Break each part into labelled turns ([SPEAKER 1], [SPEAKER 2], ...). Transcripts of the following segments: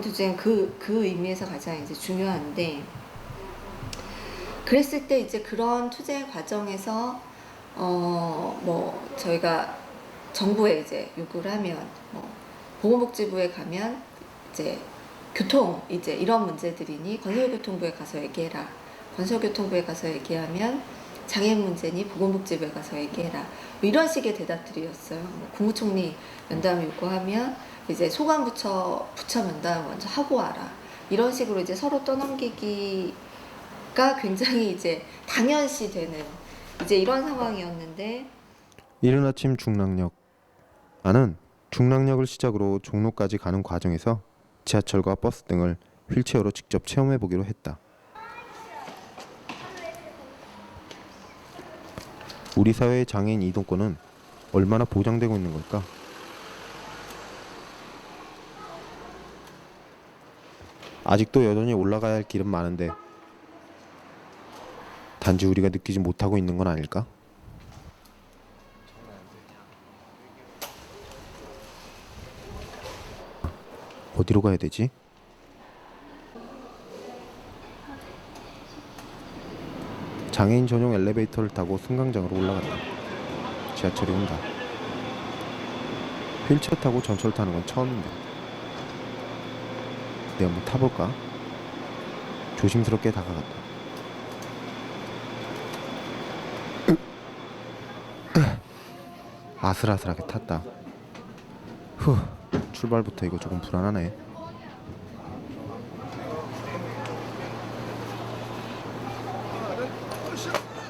[SPEAKER 1] 투쟁 그, 그 의미에서 가장 이제 중요한데 그랬을 때 이제 그런 투쟁 과정에서 어 뭐 저희가 정부에 이제 요구를 하면 뭐 보건복지부에 가면 이제 교통 이제 이런 문제들이니 건설교통부에 가서 얘기해라. 건설교통부에 가서 얘기하면 장애인 문제니 보건복지부에 가서 얘기해라. 뭐 이런 식의 대답들이었어요. 뭐 국무총리 면담 요구하면 이제 소관부처 부처 면담 먼저 하고 와라. 이런 식으로 이제 서로 떠넘기기가 굉장히 이제 당연시 되는 이제 이런 상황이었는데
[SPEAKER 2] 이른 아침 중랑역. 나는 중랑역을 시작으로 종로까지 가는 과정에서 지하철과 버스 등을 휠체어로 직접 체험해 보기로 했다. 우리 사회의 장애인 이동권은 얼마나 보장되고 있는 걸까? 아직도 여전히 올라가야 할 길은 많은데 단지 우리가 느끼지 못하고 있는 건 아닐까? 어디로 가야 되지? 장애인 전용 엘리베이터를 타고 승강장으로 올라갔다. 지하철이 온다. 휠체어 타고 전철 타는 건 처음인데. 내가 한번 타볼까? 조심스럽게 다가갔다. 아슬아슬하게 탔다. 후, 출발부터 이거 조금 불안하네.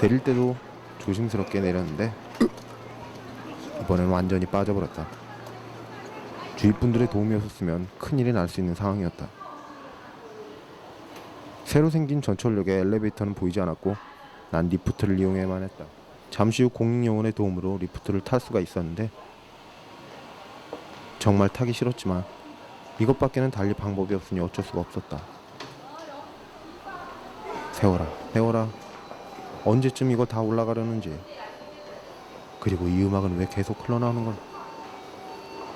[SPEAKER 2] 내릴 때도 조심스럽게 내렸는데 이번엔 완전히 빠져버렸다. 주위 분들의 도움이 없었으면 큰일이 날 수 있는 상황이었다. 새로 생긴 전철역에 엘리베이터는 보이지 않았고 난 리프트를 이용해야만 했다. 잠시 후 공익요원의 도움으로 리프트를 탈 수가 있었는데 정말 타기 싫었지만 이것밖에는 달리 방법이 없으니 어쩔 수가 없었다. 세워라, 세워라. 언제쯤 이거 다 올라가려는지. 그리고 이 음악은 왜 계속 흘러나오는 건?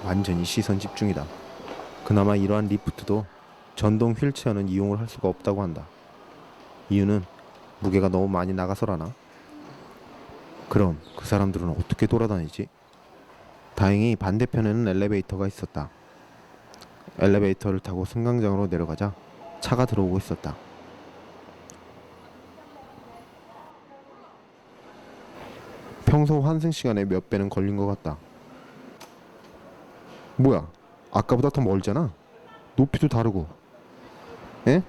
[SPEAKER 2] 완전히 시선 집중이다. 그나마 이러한 리프트도 전동 휠체어는 이용을 할 수가 없다고 한다. 이유는 무게가 너무 많이 나가서라나? 그럼 그 사람들은 어떻게 돌아다니지? 다행히 반대편에는 엘리베이터가 있었다. 엘리베이터를 타고 승강장으로 내려가자 차가 들어오고 있었다. 평소 환승 시간에 몇 배는 걸린 것 같다. 뭐야? 아까보다 더 멀잖아. 높이도 다르고. 에?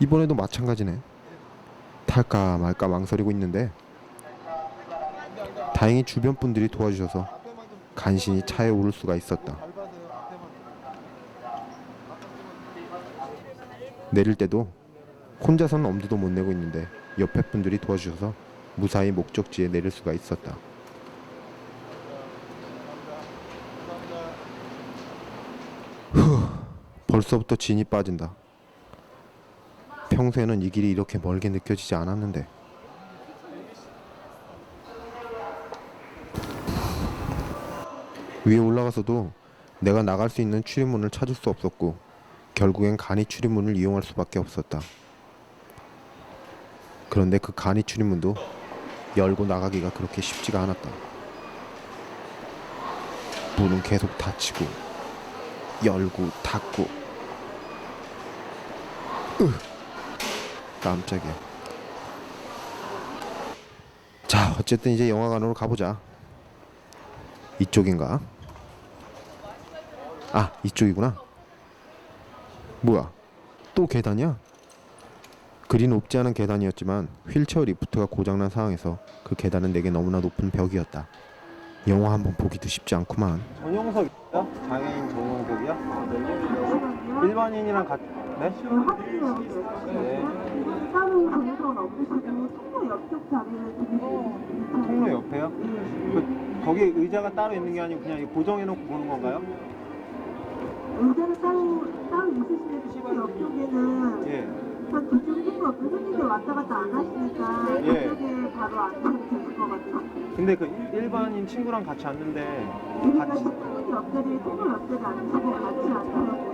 [SPEAKER 2] 이번에도 마찬가지네. 탈까 말까 망설이고 있는데 다행히 주변 분들이 도와주셔서 간신히 차에 오를 수가 있었다. 내릴 때도 혼자서는 엄두도 못 내고 있는데 옆에 분들이 도와주셔서 무사히 목적지에 내릴 수가 있었다. 벌써부터 진이 빠진다. 평소에는 이 길이 이렇게 멀게 느껴지지 않았는데. 위에 올라가서도 내가 나갈 수 있는 출입문을 찾을 수 없었고 결국엔 간이 출입문을 이용할 수밖에 없었다. 그런데 그 간이 출입문도 열고 나가기가 그렇게 쉽지가 않았다. 문은 계속 닫히고 열고 닫고 으, 깜짝이야. 자, 어쨌든 이제 영화관으로 가보자. 이쪽인가? 아, 이쪽이구나. 뭐야? 또 계단이야? 그리 높지 않은 계단이었지만 휠체어 리프트가 고장난 상황에서 그 계단은 내게 너무나 높은 벽이었다. 영화 한번 보기도 쉽지 않구만.
[SPEAKER 3] 전용석 있어요? 장애인 전용석이요? 일반인이랑 같 네? 네.
[SPEAKER 4] 통로
[SPEAKER 3] 통로 옆에요? 그, 거기 의자가 따로 있는 게 아니고 그냥 고정해놓고 보는 건가요?
[SPEAKER 4] 의자는 따로 따로 있으시는데 통로 옆쪽에는
[SPEAKER 3] 예.
[SPEAKER 4] 기준 필요 없고 손님들 왔다 갔다 안 하시니까
[SPEAKER 3] 예.
[SPEAKER 4] 그쪽에 바로 앉으면 되실 것 같아요.
[SPEAKER 3] 근데 그 일- 일반인 친구랑 같이 앉는데 같이
[SPEAKER 4] 신분 옆자리, 친구 옆자리 앉으시고 같이 앉으면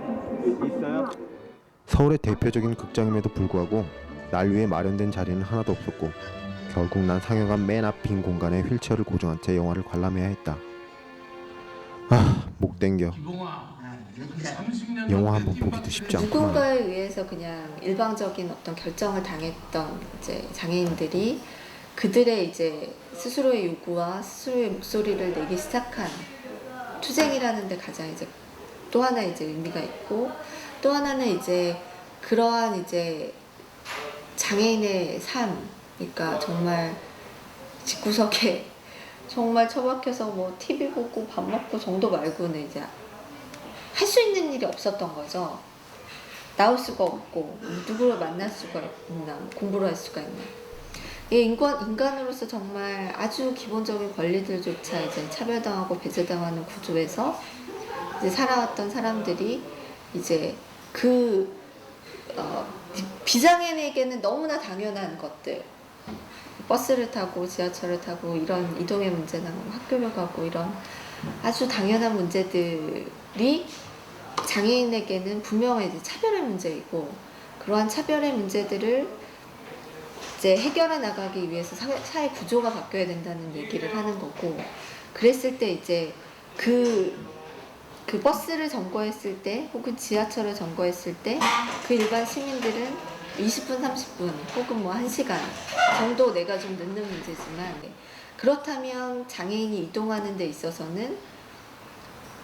[SPEAKER 2] 서울의 대표적인 극장임에도 불구하고 날 위해 마련된 자리는 하나도 없었고 결국 난 상영관 맨 앞 빈 공간에 휠체어를 고정한 채 영화를 관람해야 했다. 아, 목 땡겨. 영화 한번 보기도 쉽지 않구만.
[SPEAKER 1] 누군가에 의해서 그냥 일방적인 어떤 결정을 당했던 이제 장애인들이 그들의 이제 스스로의 요구와 스스로의 목소리를 내기 시작한 투쟁이라는 데 가장 이제 또 하나 이제 의미가 있고 또 하나는 이제 그러한 이제 장애인의 삶 그러니까 정말 집구석에 정말 처박혀서 뭐 TV 보고 밥 먹고 정도 말고는 이제 할 수 있는 일이 없었던 거죠. 나올 수가 없고 누구를 만날 수가 있나 공부를 할 수가 있나. 이 인간 인간으로서 정말 아주 기본적인 권리들조차 이제 차별당하고 배제당하는 구조에서 살아왔던 사람들이 이제 그 어, 비장애인에게는 너무나 당연한 것들. 버스를 타고 지하철을 타고 이런 이동의 문제나 뭐 학교를 가고 이런 아주 당연한 문제들이 장애인에게는 분명히 이제 차별의 문제이고 그러한 차별의 문제들을 이제 해결해 나가기 위해서 사회, 사회 구조가 바뀌어야 된다는 얘기를 하는 거고 그랬을 때 이제 그, 그 버스를 점거했을 때 혹은 지하철을 점거했을 때 그 일반 시민들은 20분, 30분 혹은 뭐 1시간 정도 내가 좀 늦는 문제지만 그렇다면 장애인이 이동하는 데 있어서는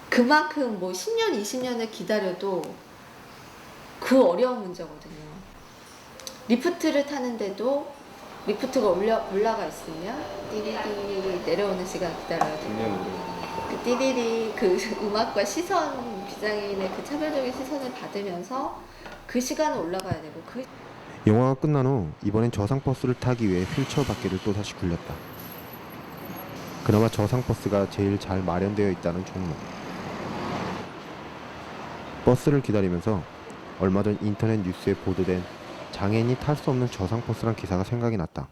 [SPEAKER 1] 그만큼 뭐 10년, 20년을 기다려도 그 어려운 문제거든요. 리프트를 타는데도 리프트가 올라가 있으면 띠리리 내려오는 시간 기다려야 돼요. 그 띠리리 그 음악과 시선, 비장애인의 그 차별적인 시선을 받으면서 그 시간은 올라가야 되고 그
[SPEAKER 2] 영화가 끝난 후 이번엔 저상 버스를 타기 위해 휠체어 바퀴를 또 다시 굴렸다. 그나마 저상 버스가 제일 잘 마련되어 있다는 종로. 버스를 기다리면서 얼마 전 인터넷 뉴스에 보도된 장애인이 탈 수 없는 저상 버스란 기사가 생각이 났다.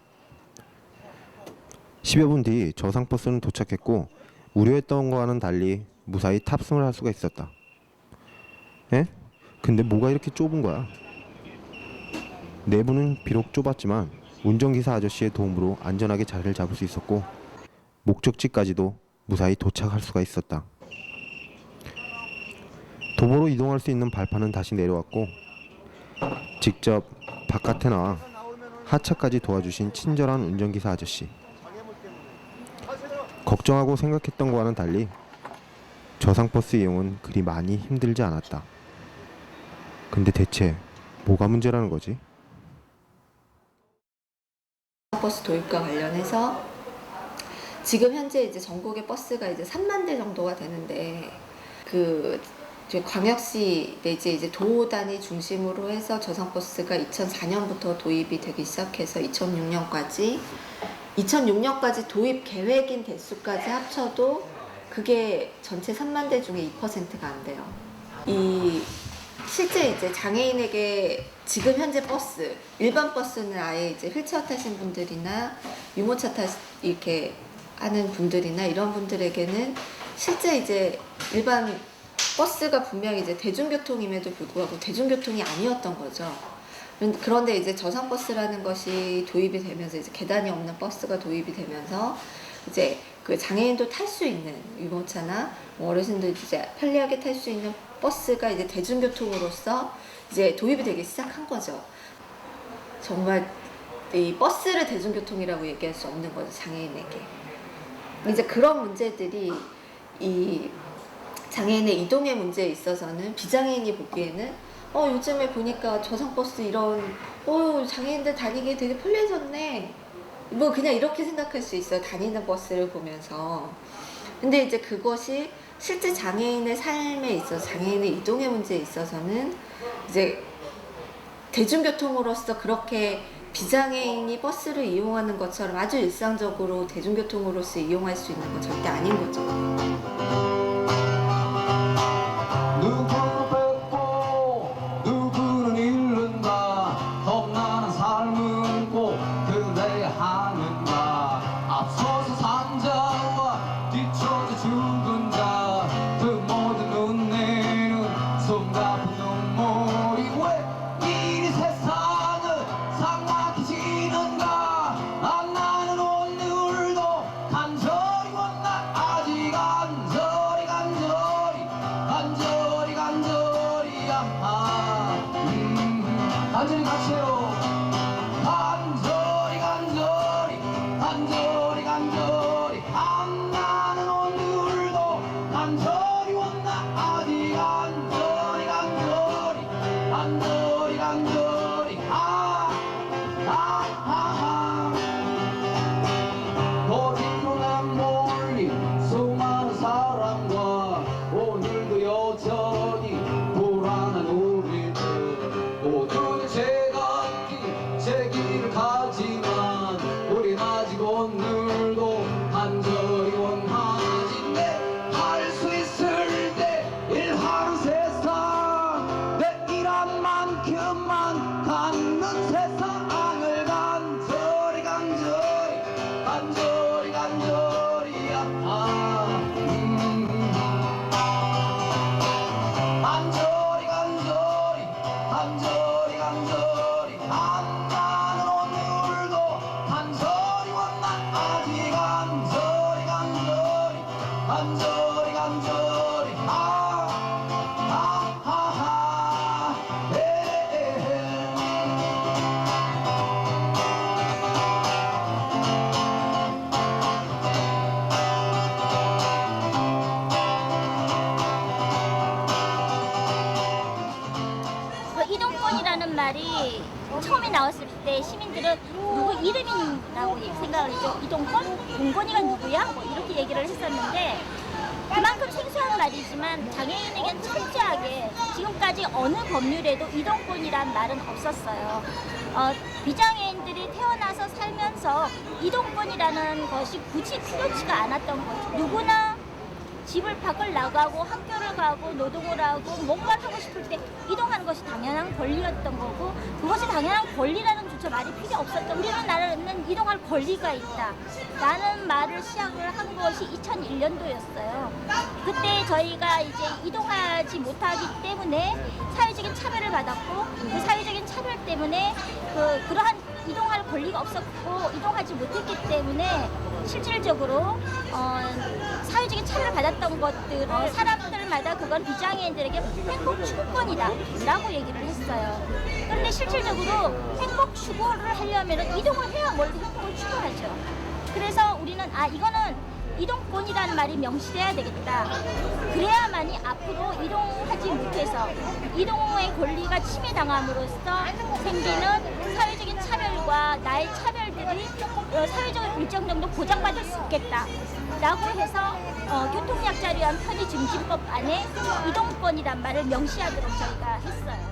[SPEAKER 2] 10여 분 뒤 저상 버스는 도착했고 우려했던 거와는 달리 무사히 탑승을 할 수가 있었다. 에? 근데 뭐가 이렇게 좁은 거야? 내부는 비록 좁았지만 운전기사 아저씨의 도움으로 안전하게 자리를 잡을 수 있었고 목적지까지도 무사히 도착할 수가 있었다. 도보로 이동할 수 있는 발판은 다시 내려왔고 직접 바깥에 나와 하차까지 도와주신 친절한 운전기사 아저씨. 걱정하고 생각했던 거와는 달리 저상버스 이용은 그리 많이 힘들지 않았다. 근데 대체 뭐가 문제라는 거지?
[SPEAKER 1] 버스 도입과 관련해서 지금 현재 이제 전국의 버스가 이제 3만 대 정도가 되는데 그 광역시 내지 이제 도 단위 중심으로 해서 저상버스가 2004년부터 도입이 되기 시작해서 2006년까지 2006년까지 도입 계획인 대수까지 합쳐도 그게 전체 3만 대 중에 2%가 안 돼요. 이 실제 이제 장애인에게 지금 현재 버스 일반 버스는 아예 이제 휠체어 타신 분들이나 유모차 타 이렇게 하는 분들이나 이런 분들에게는 실제 이제 일반 버스가 분명히 이제 대중교통임에도 불구하고 대중교통이 아니었던 거죠. 그런- 그런데 이제 저상버스라는 것이 도입이 되면서 이제 계단이 없는 버스가 도입이 되면서 이제 그 장애인도 탈 수 있는 유모차나 뭐 어르신들 이제 편리하게 탈 수 있는 버스가 이제 대중교통으로서 이제 도입이 되기 시작한 거죠. 정말 이 버스를 대중교통이라고 얘기할 수 없는 거죠 장애인에게. 이제 그런 문제들이 이 장애인의 이동의 문제에 있어서는 비장애인이 보기에는 어 요즘에 보니까 저상버스 이런 어 장애인들 다니기 되게 편리해졌네 뭐 그냥 이렇게 생각할 수 있어요 다니는 버스를 보면서 근데 이제 그것이 실제 장애인의 삶에 있어서 장애인의 이동의 문제에 있어서는 이제 대중교통으로서 그렇게 비장애인이 버스를 이용하는 것처럼 아주 일상적으로 대중교통으로서 이용할 수 있는 건 절대 아닌 거죠.
[SPEAKER 5] 나중에 같이 해요. 간절히 간절히
[SPEAKER 6] 아파. 때 시민들은 누구 이름이라고 생각을 했죠. 이동권? 공권이가 누구야? 뭐 이렇게 얘기를 했었는데 그만큼 생소한 말이지만 장애인에겐 철저하게 지금까지 어느 법률에도 이동권이란 말은 없었어요. 어, 비장애인들이 태어나서 살면서 이동권이라는 것이 굳이 필요치가 않았던 거죠. 누구나 집을 밖을 나가고 학교를 가고 노동을 하고 뭔가 하고 싶을 때 이동하는 것이 당연한 권리였던 거고 그것이 당연한 권리라는 조차 말이 필요 없었던 우리는 나라는 이동할 권리가 있다. 라는 말을 시작을 한 것이 2001년도였어요. 그때 저희가 이제 이동하지 못하기 때문에 사회적인 차별을 받았고 그 사회적인 차별 때문에 그 그러한 이동할 권리가 없었고 이동하지 못했기 때문에 실질적으로 어, 사회적인 차별을 받았던 것들을 어, 사람들마다 그건 비장애인들에게 행복 추구권이다 라고 얘기를 했어요. 그런데 실질적으로 행복 추구를 하려면 이동을 해야 뭘 행복을 추구하죠. 그래서 우리는 아 이거는 이동권이라는 말이 명시돼야 되겠다. 그래야만이 앞으로 이동하지 못해서 이동의 권리가 침해당함으로써 생기는 사회적인 차별과 나의 차별들이 어, 사회적으로 일정 정도 보장받을 수 있겠다. 라고 해서 어, 교통약자를 위한 편의 증진법 안에 이동권이란 말을 명시하도록 저희가 했어요.